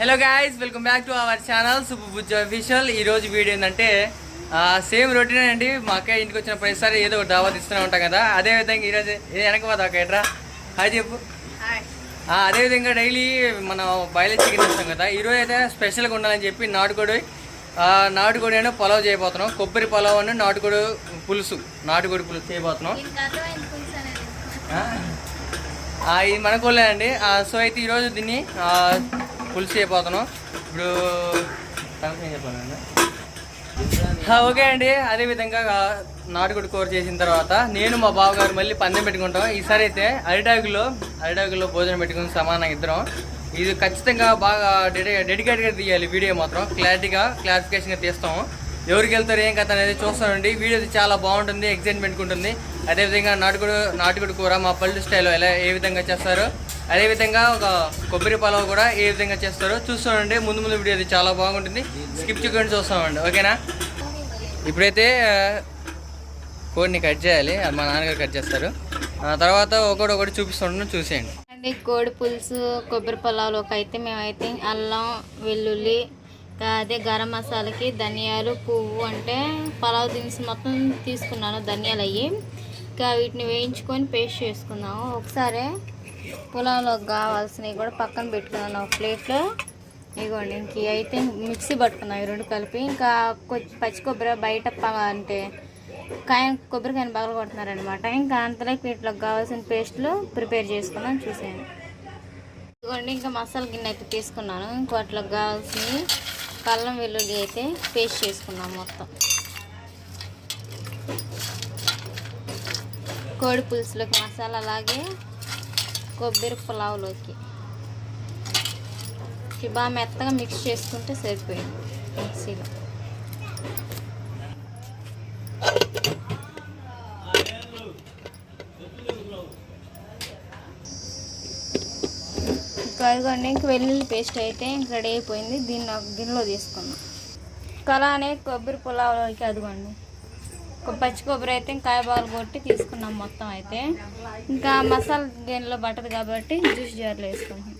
Hello guys welcome back to our channel Subbu Bujja official ఈ రోజు video ఏంటంటే same routine అండి. మా అక్క ఇంటికి వచ్చిన ప్రతిసారి ఏదో ఒక దావా ఇస్తూనే ఉంటాం కదా. అదే విధంగా ఈరోజు ఏ వెనక పోదా ఒక ఎట్రా? హాయ్ చెప్పు. అదేవిధంగా డైలీ మనం బాయిలర్ చికెన్ ఇస్తాం కదా. ఈరోజు అయితే స్పెషల్గా ఉండాలని చెప్పి నాటుకోడి నాటుకోడి అని పొలావ్ చేయబోతున్నాం. కొబ్బరి పొలావ్ అని నాటుకోడి పులుసు నాటుకోడి పులుసు చేయబోతున్నాం. ఇది మన కోళ్ళే అండి. సో అయితే ఈరోజు దీన్ని పులుసు చేయబోతున్నాం ఇప్పుడు తనకు చెప్పాలండి ఓకే అండి. అదేవిధంగా నాటుకోడి కూర చేసిన తర్వాత నేను మా బావగారు మళ్ళీ పందెం పెట్టుకుంటాం. ఈసారి అయితే అరిటాకులో అరిటాకులో భోజనం పెట్టుకుని సమానంగా ఇద్దరం. ఇది ఖచ్చితంగా బాగా డెడి డెడికేట్గా తీయాలి వీడియో మాత్రం. క్లారిటీగా క్లారిఫికేషన్గా తీస్తాము. ఎవరికి వెళ్తారు ఏం కథ అనేది చూస్తామండి వీడియో చాలా బాగుంటుంది ఎగ్జైట్మెంట్ ఉంటుంది అదేవిధంగా నాటుకోడి నాటుకోడి కూర మా పల్లె స్టైల్లో ఎలా ఏ విధంగా చేస్తారు? అదేవిధంగా ఒక కొబ్బరి పలావ్ కూడా ఏ విధంగా చేస్తారో చూస్తామండి. ముందు ముందు వీడియో అది చాలా బాగుంటుంది. స్కిప్ చేయకుండా చూస్తామండి ఓకేనా? ఇప్పుడైతే కోడిని కట్ చేయాలి. అది మా నాన్నగారు కట్ చేస్తారు. ఆ తర్వాత ఒకటి ఒకటి చూపిస్తుంటాను చూసేయండి. అండి కోడి పులుసు కొబ్బరి పొలాలోకి అయితే మేమైతే అల్లం వెల్లుల్లి అదే గరం మసాలాకి ధనియాలు పువ్వు అంటే పలావ్ దినుసు మొత్తం తీసుకున్నాను ధనియాలు అయ్యి ఇంకా వీటిని వేయించుకొని పేస్ట్ చేసుకున్నాము ఒకసారి పొలంలోకి కావాల్సినవి కూడా పక్కన పెట్టుకున్నాను ఒక ప్లేట్లో. ఇగోండి ఇంక అయితే మిక్సీ పట్టుకున్నాం ఈ రెండు కలిపి. ఇంకా పచ్చి కొబ్బరి బయట అంటే కాయ కొబ్బరికాయని పగల కొడుతున్నారనమాట ఇంకా అంతలోకి వీటిలోకి కావాల్సిన పేస్ట్లు ప్రిపేర్ చేసుకున్నాను చూసాను ఇదిగోండి ఇంకా మసాలా గిన్నె అయితే తీసుకున్నాను. ఇంకో కావాల్సినవి కల్లం వెల్లుల్లి అయితే పేస్ట్ చేసుకున్నాం మొత్తం. కోడి పులుసులోకి మసాలా అలాగే కొబ్బరి పులావులోకి. బాగా మెత్తగా మిక్స్ చేసుకుంటే సరిపోయింది మిక్సీలో. ఇంకా వెల్లుల్లి పేస్ట్ అయితే రెడీ అయిపోయింది. దీన్ని ఒక గిన్నెలో తీసుకున్నాం కలానే కొబ్బరి పులావులోకి అదిగోండి. పచ్చి కొబ్బరి అయితే ఇంకా కాయబాలు కొట్టి తీసుకున్నాం మొత్తం అయితే. ఇంకా మసాలా దీనిలో పట్టదు కాబట్టి జ్యూస్ జార్లో వేసుకుంటాం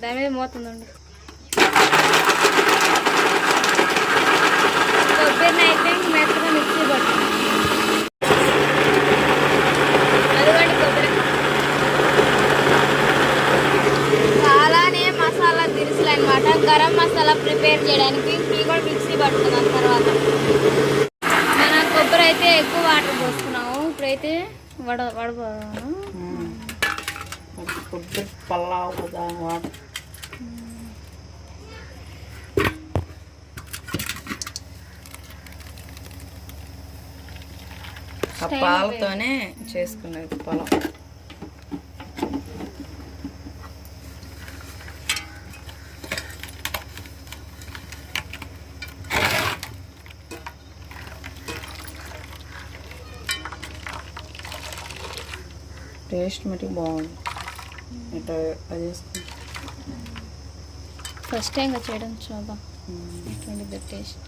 దాని మీద మోతుందండి కొబ్బరిని అయితే ఇంక మెత్తగా మిక్సీ పట్టాలి అదిగోండి కొబ్బరి చాలానే మసాలా దినుసులు అనమాట గరం మసాలా ప్రిపేర్ చేయడానికి ఇవి కూడా మిక్సీ పట్టుకున్నాం తర్వాత మన కొబ్బరి అయితే ఎక్కువ వాటర్ పోసుకున్నాము ఇప్పుడైతే వడ పల్లావు వాటర్ ఆ పాలతోనే చేసుకునేది పొలం టేస్ట్ మటుకు బాగుంది. ఇట్లా అది ఫస్ట్ టైంగా చేయడం చూద్దాం. టేస్ట్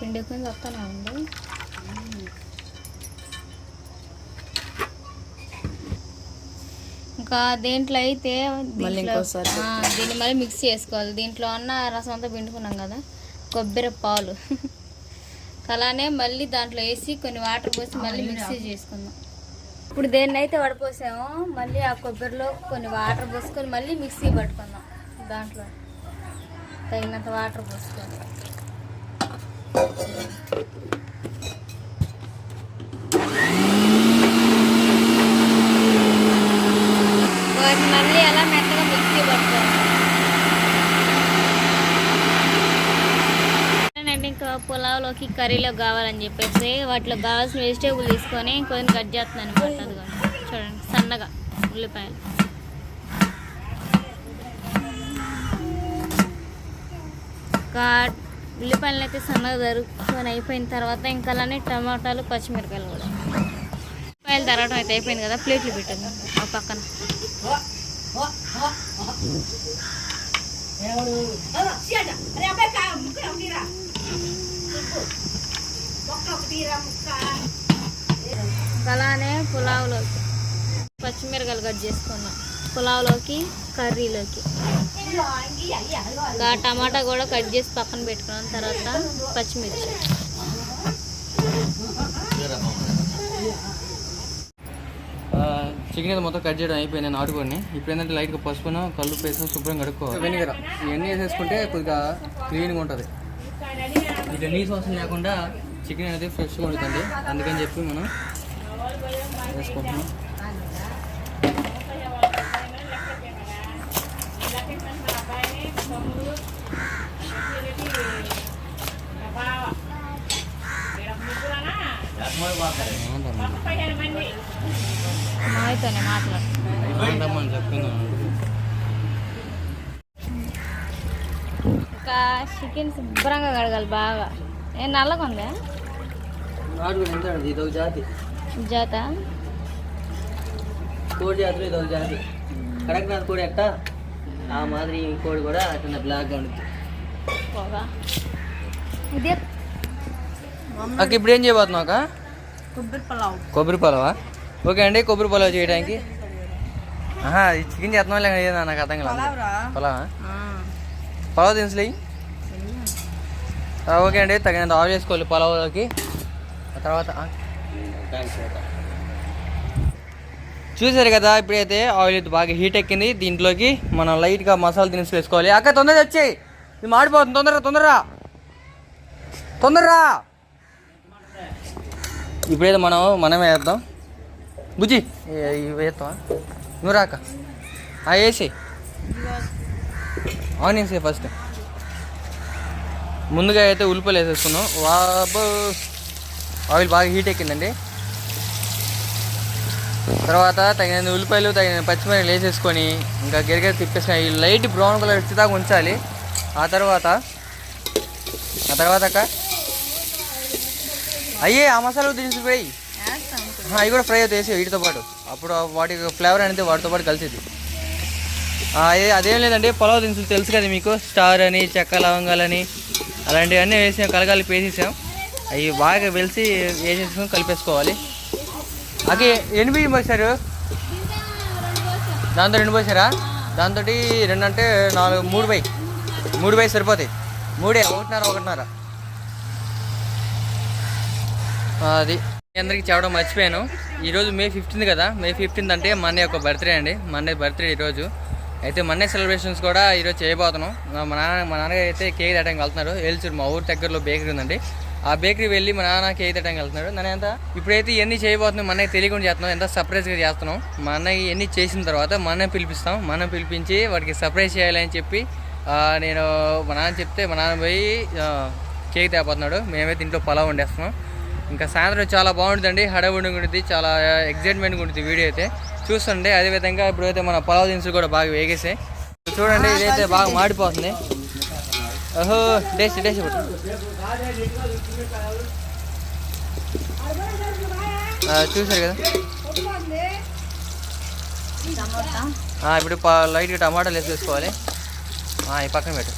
పిండి కింద వస్తానే ఉంది ఇంకా దీంట్లో అయితే దీన్ని మళ్ళీ మిక్స్ చేసుకోవాలి. దీంట్లో ఉన్న రసం అంతా పిండుకున్నాం కదా కొబ్బరి పాలు. అలానే మళ్ళీ దాంట్లో వేసి కొన్ని వాటర్ పోసి మళ్ళీ మిక్సీ చేసుకుందాం. ఇప్పుడు దేన్ని అయితే వడపోసామో మళ్ళీ ఆ కొబ్బరిలో కొన్ని వాటర్ పోసుకొని మళ్ళీ మిక్సీ పట్టుకుందాం దాంట్లో. తగినంత వాటర్ పోసుకొని. మళ్ళీ అలా మెత్తగా మిక్సీ పట్టుకోవాలి అండి ఇంకా పులావ్లోకి కర్రీలో కావాలని చెప్పేసి వాటిలో కావాల్సిన వెజిటేబుల్ తీసుకొని కొన్ని కట్ చేస్తున్నాను అనమాట అది చూడండి సన్నగా ఉల్లిపాయలు. ఇంకా ఉల్లిపాయలు అయితే సన్నగా దొరుకుకొని అయిపోయిన తర్వాత ఇంకా అలానే టమాటాలు పచ్చిమిరపాయలు కూడా. ఉల్లిపాయలు తరగడం అయితే అయిపోయింది కదా ప్లేట్లు పెట్టండి ఆ పక్కన. అలానే పులావ్లోకి పచ్చిమిరకాయలు కట్ చేసుకున్నాం. పులావ్లోకి కర్రీలోకి. ఇంకా టమాటా కూడా కట్ చేసి పక్కన పెట్టుకున్నాం తర్వాత పచ్చిమిర్చి. చికెన్ అయితే మొత్తం కట్ చేయడం అయిపోయింది నాటుకొని ఇప్పుడు ఏంటంటే లైట్గా పసుపును కళ్ళు పేసి శుభ్రం కడుక్కో వెనిగర్ ఇవన్నీ వేసేసుకుంటే కొద్దిగా క్లీన్గా ఉంటుంది. నీసు వాసన లేకుండా చికెన్ అనేది ఫ్రెష్గా ఉంటుందండి అందుకని చెప్పి మనం వేసుకుంటున్నాం. మావితోనే మాట్లాడు. ఏమంటామని చికెన్ శుభ్రంగా కడగాలి బాగా. ఏం నల్లగా ఉందా జాతి. జాత? కోడి జాతులు ఇది ఒక జాతి. కడక్నాథ్ కోడి ఎట్ట? ఆ మాదిరి ఈ కోడి కూడా అట్లా బ్లాక్గా ఉంటుంది పోగా. ఇదే. అక్క ఇప్పుడు ఏం చేయబోతున్నావు అక్క? కొబ్బరి పలావ్. కొబ్బరి పలవా? ఓకే అండి కొబ్బరి పలావ్ చేయడానికి. ఆహా ఈ చికెన్ చేస్తున్నాం లేక నాకు అర్థం పలావ్రా? పలావా? పలావ్ దినుసులు ఓకే అండి తగినంత ఆయిల్ వేసుకోవాలి పలావ్లోకి. తర్వాత చూసారు కదా ఇప్పుడైతే ఆయిల్ అయితే బాగా హీట్ ఎక్కింది. దీంట్లోకి మనం లైట్గా మసాలా దినుసులు వేసుకోవాలి. అక్క తొందరగా వచ్చేయి. ఇది మాడిపోతుంది. తొందరగా తొందరగా. తొందరరా ఇప్పుడైతే మనం మనమే వేద్దాం. బుజ్జి ఏ- వేస్తావా? నువ్వు రాక. ఆ వేసి ఆనియన్స్ ఫస్ట్. ముందుగా అయితే ఉల్లిపాయలు వేసేసుకున్నాం వాబో ఆయిల్ బాగా హీట్ ఎక్కిందండి. తర్వాత తగిన ఉల్లిపాయలు తగిన పచ్చిమిరపకాయలు వేసేసుకొని ఇంకా గిరగిర తిప్పేసుకొని ఈ లైట్ బ్రౌన్ కలర్ వచ్చేదాకా ఉంచాలి. ఆ తర్వాత ఆ తర్వాత అక్క? అయ్యే ఆ మసాలా దినుసులు ఫ్రై. అవి కూడా ఫ్రై అవుతాయి వేసి వీటితో పాటు. అప్పుడు వాటి ఫ్లేవర్ అనేది వాటితో పాటు కలిసిద్ది ఆ, అదేం లేదండి పొలవ దినుసులు తెలుసు కదా మీకు స్టార్ అని చెక్క లవంగాలని అలాంటివన్నీ వేసాం కలగాలి వేసేసాం అవి బాగా వెలిసి వేసేసుకొని కలిపేసుకోవాలి. అదే ఎన్ని బియ్యం పోసారు? దాంతో రెండు పోసారా? దాంతో రెండు అంటే నాలుగు మూడు బై. మూడు బై సరిపోతాయి. మూడే ఒకటిన్నర ఒకటిన్నర. అది. అందరికి అందరికీ చెప్పడం మర్చిపోయాను. ఈరోజు మే ఫిఫ్టీన్త్ కదా. మే ఫిఫ్టీన్త్ అంటే మా యొక్క బర్త్డే అండి. మా బర్త్డే ఈరోజు. అయితే మా సెలబ్రేషన్స్ కూడా ఈరోజు చేయబోతున్నాం. మా మా నాన్న మా నాన్నగారు అయితే కేక్ తేటానికి వెళ్తున్నారు. ఏల్చూరు మా ఊరు దగ్గరలో బేకరీ ఉందండి. ఆ బేకరీ వెళ్ళి మా నాన్న కేక్ తేటానికి వెళ్తున్నాడు నన్ను ఎంత? ఇప్పుడైతే ఇవన్నీ చేయబోతున్నాం. మన అన్నయ్య తెలియకుండా చేస్తున్నాం. ఎంత సర్ప్రైజ్గా చేస్తున్నాం. మా అన్నయ్య ఇవన్నీ చేసిన తర్వాత మా అన్నయ్య పిలిపిస్తాం. మా అన్నయ్య పిలిపించి వాడికి సర్ప్రైజ్ చేయాలని చెప్పి నేను మా నాన్న చెప్తే మా నాన్న పోయి కేక్ తేపోతున్నాడు మేమైతే ఇంట్లో పొలావ్ వండేస్తున్నాం. ఇంకా సాయంత్రం చాలా బాగుంటుందండి. హడావుడి ఉంటుంది చాలా ఎగ్జైట్మెంట్గా ఉంటుంది వీడియో అయితే. చూస్తుండే అదేవిధంగా ఇప్పుడైతే మన పొలావ్ దినుసులు కూడా బాగా వేగేసాయి. చూడండి ఇదైతే బాగా మాడిపోతుంది. ఓహో డేసి డేసి చూసారు చూశారు కదా ఇప్పుడు ప- లైట్గా టమాటాలు వేసుకోవాలి ఈ పక్కన పెట్టు.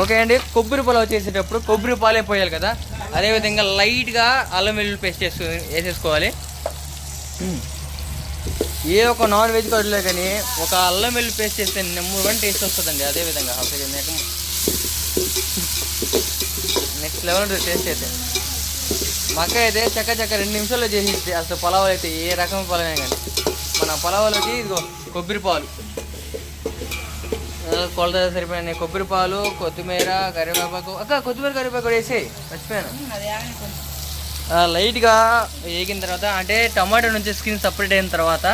ఓకే అండి కొబ్బరి పొలావ్ వచ్చేసేటప్పుడు కొబ్బరి పాలే పోయాలి కదా? అదేవిధంగా లైట్గా అల్లం వెల్లుల్లి పేస్ట్ చేసు వేసేసుకోవాలి. ఏ ఒక నాన్ వెజ్ కడులో కానీ ఒక అల్లం వెల్లుల్లి పేస్ట్ చేస్తే నెంబర్ వన్ టేస్ట్ వస్తుందండి అదేవిధంగా. నెక్స్ట్ లెవెల్ ఉంటుంది టేస్ట్ అయితే. మా అక్క అయితే చక్క చక్క రెండు నిమిషాల్లో చేసేది అసలు పొలావ్ అయితే ఏ రకం పొలమే కానీ. మన పొలావులోకి ఇదిగో కొబ్బరి పాలు. కొలత సరిపోయిన కొబ్బరి పాలు కొత్తిమీర కరివేపాకు. అక్క కొత్తిమీర కరివేపాకు కూడా వేసి మర్చిపోయాను. లైట్గా వేగిన తర్వాత అంటే టమాటో నుంచి స్కిన్ సపరేట్ అయిన తర్వాత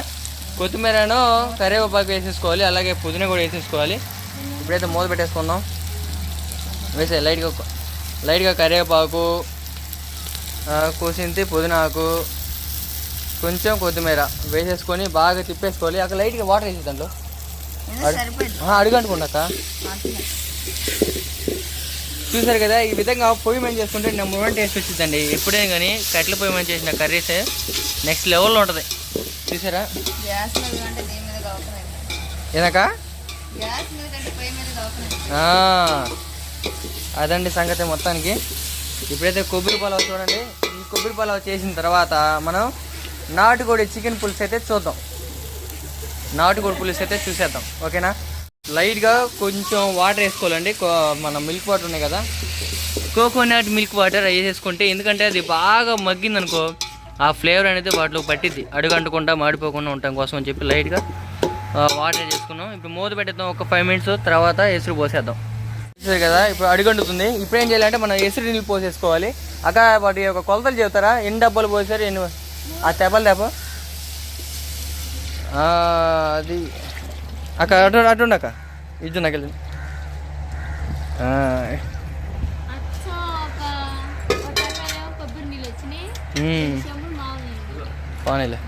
కొత్తిమీరను కరివేపాకు వేసేసుకోవాలి. అలాగే పుదీనా కూడా వేసేసుకోవాలి. ఇప్పుడైతే మూత పెట్టేసుకుందాం. వేసే లైట్గా లైట్గా కరివేపాకు ఆ, కోసింతి పుదీనాకు కొంచెం కొత్తిమీర వేసేసుకొని బాగా తిప్పేసుకోవాలి. అక్కడ లైట్గా వాటర్ వేసి దాంట్లో. అడుగు అనుకున్నాక చూసారు కదా ఈ విధంగా పొయ్యి మీద చేసుకుంటే నెంబర్ వన్ టేస్ట్ వచ్చిందండి ఎప్పుడే కానీ కట్టెల పొయ్యి మీద చేసిన కర్రీస్ నెక్స్ట్ లెవెల్లో ఉంటుంది. చూసారా? ఏనాక అదండి సంగతి మొత్తానికి. ఇప్పుడైతే కొబ్బరి పలావ్ చూడండి. ఈ కొబ్బరి పలావ్ చేసిన తర్వాత మనం నాటుకోడి చికెన్ పులుసు అయితే చూద్దాం. నాటుకోడి పులుసు అయితే చూసేద్దాం. ఓకేనా? లైట్గా కొంచెం వాటర్ వేసుకోవాలండి. కో- మన మిల్క్ వాటర్ ఉన్నాయి కదా. కోకోనట్ మిల్క్ వాటర్ వేసేసుకుంటే ఎందుకంటే అది బాగా మగ్గిందనుకో ఆ ఫ్లేవర్ అనేది వాటిలో పట్టిద్ది. అడుగంటకుండా మాడిపోకుండా ఉండటం కోసం అని చెప్పి లైట్గా వాటర్ చేసుకున్నాం ఇప్పుడు మూత పెట్టేద్దాం. ఒక ఫైవ్ మినిట్స్ తర్వాత ఎసురు పోసేద్దాం. చూసారు కదా? ఇప్పుడు అడుగంటుతుంది ఇప్పుడు ఏం చేయాలంటే మనం ఎసురు నీళ్ళు పోసేసుకోవాలి. అక్కడ వాటి యొక్క కొలతలు చెబుతారా? ఎన్ని డబ్బాలు పోసారు? ఎన్ని ఆ తెప్పలు తెప్ప అది. అక్క అటు అటు ఉండు అక్క. ఇటు నాకు నీళ్ళు పోనీలే.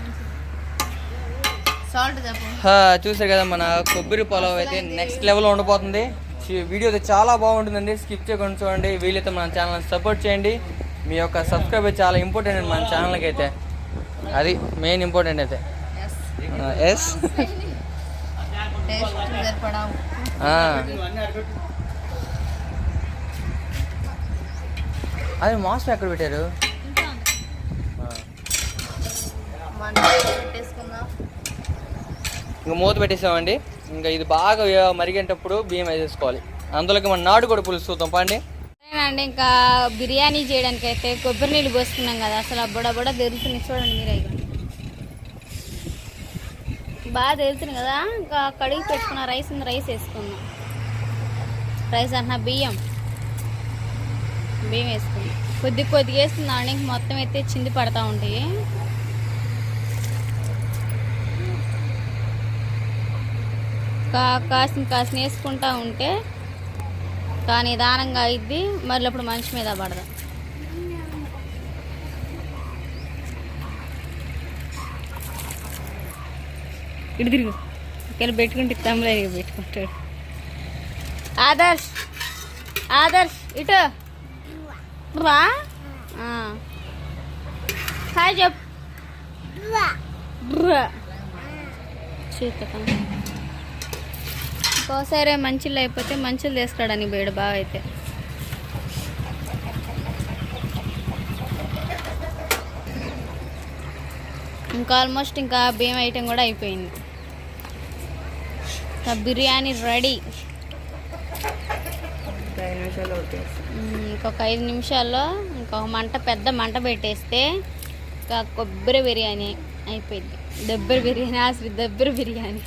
చూసారు కదా మన కొబ్బరి పొలం అయితే నెక్స్ట్ లెవెల్లో ఉండిపోతుంది. వీడియో అయితే చాలా బాగుంటుందండి. స్కిప్ చేయకుండా చూడండి. వీలైతే మన ఛానల్ సపోర్ట్ చేయండి. మీ యొక్క సబ్స్క్రైబ్ చాలా ఇంపార్టెంట్ అండి మన ఛానల్కి అయితే. అది మెయిన్ ఇంపార్టెంట్ అయితే. ఎస్ సరిపడా అది మాస్టర్ ఎక్కడ పెట్టారు? ఇంకా మూత పెట్టేసామండి. ఇంకా ఇది బాగా మరిగేటప్పుడు బియ్యం వేసేసుకోవాలి. అందులోకి మన నాటు కూడా పులుసు చూద్దాం పండి. అండి ఇంకా బిర్యానీ చేయడానికి అయితే కొబ్బరి నీళ్ళు పోసుకున్నాం కదా అసలు అబ్బడబ్బడ తెలుస్తుంది చూడండి మీరే. బాగా తెలుస్తుంది కదా? ఇంకా కడిగి పెట్టుకున్న రైస్ ఉంది రైస్ వేసుకుందాం. రైస్ అంటున్నా బియ్యం. బియ్యం వేసుకుందాం. కొద్ది కొద్దిగా వేస్తుంది అండి ఇంక మొత్తం అయితే చింది పడతా ఉంటాయి. కా కాసిన కాసిన వేసుకుంటా ఉంటే కానీ నిదానంగా అయిద్ది. మళ్ళీ అప్పుడు మంచి మీద పడదు. ఇటు తిరుగు. ఇక్కడ పెట్టుకుంటే తమ్ముడు పెట్టుకుంటాడు. ఆదర్శ్ ఆదర్శ్ ఇటు. రా. హాయ్ చెప్పు. రా. చూస్తా ఇంకోసారి మంచిలు అయిపోతే మంచిలు తీసుకురాడని బేడు బాగా అయితే. ఇంకా ఆల్మోస్ట్ ఇంకా బియ్యం ఐటెం కూడా అయిపోయింది. బిర్యానీ రెడీ. ఇంకొక ఐదు నిమిషాల్లో ఇంకొక మంట పెద్ద మంట పెట్టేస్తే ఇంకా కొబ్బరి బిర్యానీ అయిపోయింది. దబ్బరి బిర్యానీ అసలు దబ్బరి బిర్యానీ.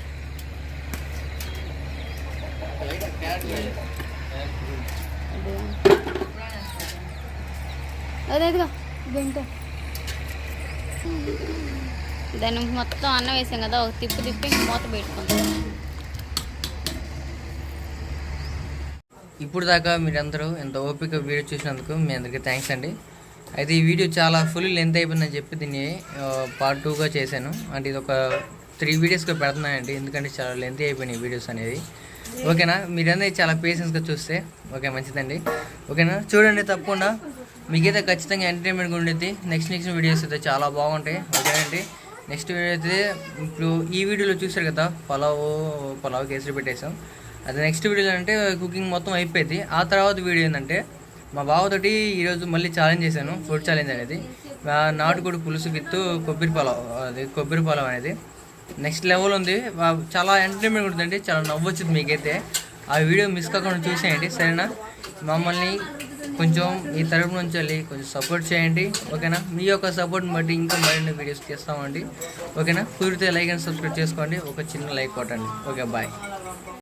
దాన్ని మొత్తం అన్నం వేసాం కదా ఒక తిప్పు తిప్పి మూత పెట్టుకుంటాం ఇప్పుడు దాకా మీరందరూ ఎంత ఓపిక వీడియో చూసినందుకు మీ అందరికీ థ్యాంక్స్ అండి. అయితే ఈ వీడియో చాలా ఫుల్ లెంత్ అయిపోయిందని చెప్పి దీన్ని పార్ట్ టూగా చేశాను. అంటే ఇది ఒక త్రీ వీడియోస్గా పెడుతున్నానండి. ఎందుకంటే చాలా లెంత్ అయిపోయినాయి వీడియోస్ అనేది ఓకేనా? మీరందరూ చాలా పేషెన్స్గా చూస్తే ఓకే మంచిదండి. ఓకేనా? చూడండి తప్పకుండా. మీకైతే ఖచ్చితంగా ఎంటర్టైన్మెంట్గా ఉండేది నెక్స్ట్ నెక్స్ట్ వీడియోస్ అయితే చాలా బాగుంటాయి. ఓకేనండి నెక్స్ట్ వీడియో అయితే ఇప్పుడు ఈ వీడియోలో చూసారు కదా పలావ్ పలావ్ కేసులు పెట్టేసాం అది నెక్స్ట్ వీడియోలో అంటే కుకింగ్ మొత్తం అయిపోయింది. ఆ తర్వాత వీడియో ఏంటంటే మా బావతోటి ఈరోజు మళ్ళీ ఛాలెంజ్ చేశాను ఫుడ్ ఛాలెంజ్ అనేది. నాటుకోడి పులుసు గిత్తు కొబ్బరి పొలం అది కొబ్బరి పొలం అనేది. నెక్స్ట్ లెవెల్ ఉంది. చాలా ఎంటర్టైన్మెంట్ ఉంటుందండి. చాలా నవ్వొచ్చింది మీకైతే. ఆ వీడియో మిస్ కాకుండా చూసేయండి సరేనా? మమ్మల్ని కొంచెం ఈ తరపు నుంచి వెళ్ళి కొంచెం సపోర్ట్ చేయండి ఓకేనా? మీ యొక్క సపోర్ట్ని బట్టి ఇంకా మరిన్ని వీడియోస్ తీస్తామండి ఓకేనా? కుదిరితే లైక్ అండ్ సబ్స్క్రైబ్ చేసుకోండి. ఒక చిన్న లైక్ కొట్టండి. Okay bye